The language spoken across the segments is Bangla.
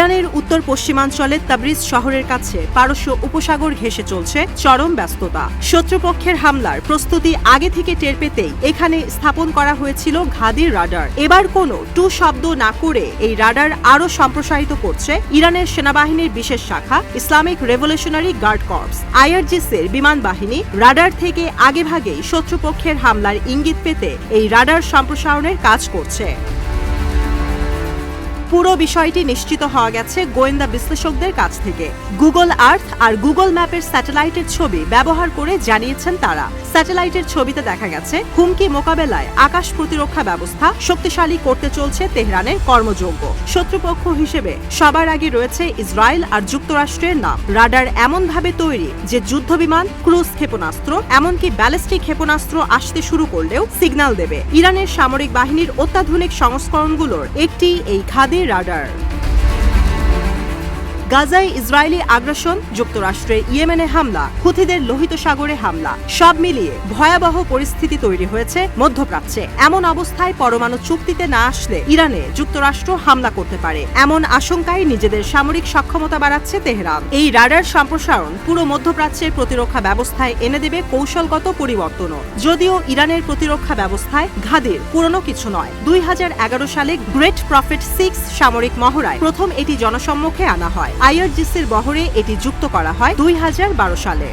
ইরানের উত্তর পশ্চিমাঞ্চলে তাবরিজ শহরের কাছে পারস্য উপসাগর ঘেঁষে চলছে চরম ব্যস্ততা। শত্রুপক্ষের হামলার প্রস্তুতি আগে থেকে টের পেতেই এখানে স্থাপন করা হয়েছিল ঘাদির রাডার। এবার কোনো টু শব্দ না করে এই রাডার আরও সম্প্রসারিত করছে ইরানের সেনাবাহিনীর বিশেষ শাখা ইসলামিক রেভলিউশনারি গার্ড কর্পস। আইআরজিসির বিমান বাহিনী রাডার থেকে আগেভাগেই শত্রুপক্ষের হামলার ইঙ্গিত পেতে এই রাডার সম্প্রসারণের কাজ করছে। পুরো বিষয়টি নিশ্চিত হওয়া গেছে গোয়েন্দা বিশ্লেষকদের কাছ থেকে। গুগল আর্থ আর গুগল ম্যাপের স্যাটেলাইটের ছবি ব্যবহার করে জানিয়েছেন তারা। স্যাটেলাইটের ছবিতে দেখা গেছে, হুমকি মোকাবেলায় আকাশ প্রতিরক্ষা ব্যবস্থা শক্তিশালী করতে চলছে তেহরানের কর্মযোগ্য। শত্রুপক্ষ হিসেবে সবার আগে রয়েছে ইসরায়েল আর যুক্তরাষ্ট্রের নাম। রাডার এমনভাবে তৈরি যে যুদ্ধবিমান, ক্রুজ ক্ষেপণাস্ত্র, এমনকি ব্যালিস্টিক ক্ষেপণাস্ত্র আসতে শুরু করলেও সিগন্যাল দেবে। ইরানের সামরিক বাহিনীর অত্যাধুনিক সংস্করণগুলোর একটি এই খাদের রাডার গাজায় ইসরায়েলি আগ্রাসন, যুক্তরাষ্ট্রে ইয়েমেনে হামলা, হুথিদের লোহিত সাগরে হামলা, সব মিলিয়ে ভয়াবহ পরিস্থিতি তৈরি হয়েছে মধ্যপ্রাচ্যে। এমন অবস্থায় পরমাণু চুক্তিতে না আসলে ইরানে যুক্তরাষ্ট্র হামলা করতে পারে। এমন আশঙ্কায় নিজেদের সামরিক সক্ষমতা বাড়াচ্ছে তেহরান। এই রাডার সম্প্রসারণ পুরো মধ্যপ্রাচ্যের প্রতিরক্ষা ব্যবস্থায় এনে দেবে কৌশলগত পরিবর্তনও। যদিও ইরানের প্রতিরক্ষা ব্যবস্থায় ঘাদির পুরনো কিছু নয়। দুই সালে গ্রেট প্রফিট সিক্স সামরিক মহড়ায় প্রথম এটি জনসম্মুখে আনা হয়। আইআরজিসির বহরে এটি যুক্ত করা হয় দুই হাজার বারো সালে।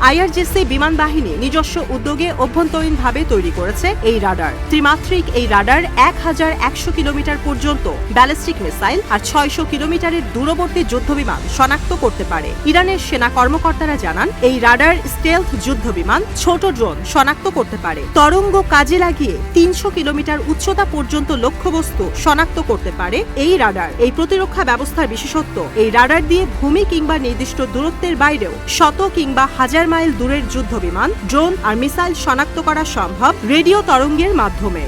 আইআরজিসি বিমান বাহিনী নিজস্ব উদ্যোগে অভ্যন্তরীণভাবে তৈরি করেছে এই রাডার। ত্রিমাত্রিক এই রাডার এক হাজার একশো কিলোমিটার পর্যন্ত ব্যালিস্টিক মিসাইল আর ছয়শো কিলোমিটারের দূরবর্তী যুদ্ধবিমান শনাক্ত করতে পারে। ইরানের সেনা কর্মকর্তারা জানান, এই রাডার স্টেলথ যুদ্ধবিমান ছোট ড্রোন শনাক্ত করতে পারে। তরঙ্গ কাজে লাগিয়ে তিনশো কিলোমিটার উচ্চতা পর্যন্ত লক্ষ্যবস্তু শনাক্ত করতে পারে এই রাডার। এই প্রতিরক্ষা ব্যবস্থার বিশেষত্ব, এই রাডার দিয়ে ভূমি কিংবা নির্দিষ্ট দূরত্বের বাইরেও শত কিংবা হাজার মাইল দূরের যুদ্ধ বিমান ড্রোন আর মিসাইল শনাক্ত করা সম্ভব রেডিও তরঙ্গের মাধ্যমে।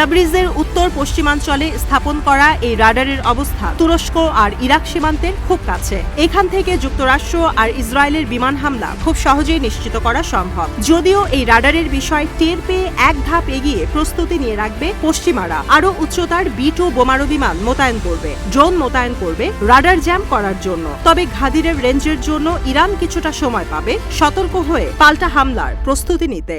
তাবরিজের উত্তর পশ্চিমাঞ্চলে স্থাপন করা এই রাডারের অবস্থা তুরস্ক আর ইরাক সীমান্তের খুব কাছে। এখান থেকে যুক্তরাষ্ট্র আর ইসরায়েলের বিমান হামলা খুব সহজেই নিশ্চিত করা সম্ভব। যদিও এই রাডারের বিষয় টের পেয়ে এক ধাপ এগিয়ে প্রস্তুতি নিয়ে রাখবে পশ্চিমারা। আরও উচ্চতার বি টু বোমারু বিমান মোতায়েন করবে। ড্রোন মোতায়েন করবে রাডার জ্যাম করার জন্য। তবে ঘাদিরের রেঞ্জের জন্য ইরান কিছুটা সময় পাবে সতর্ক হয়ে পাল্টা হামলার প্রস্তুতি নিতে।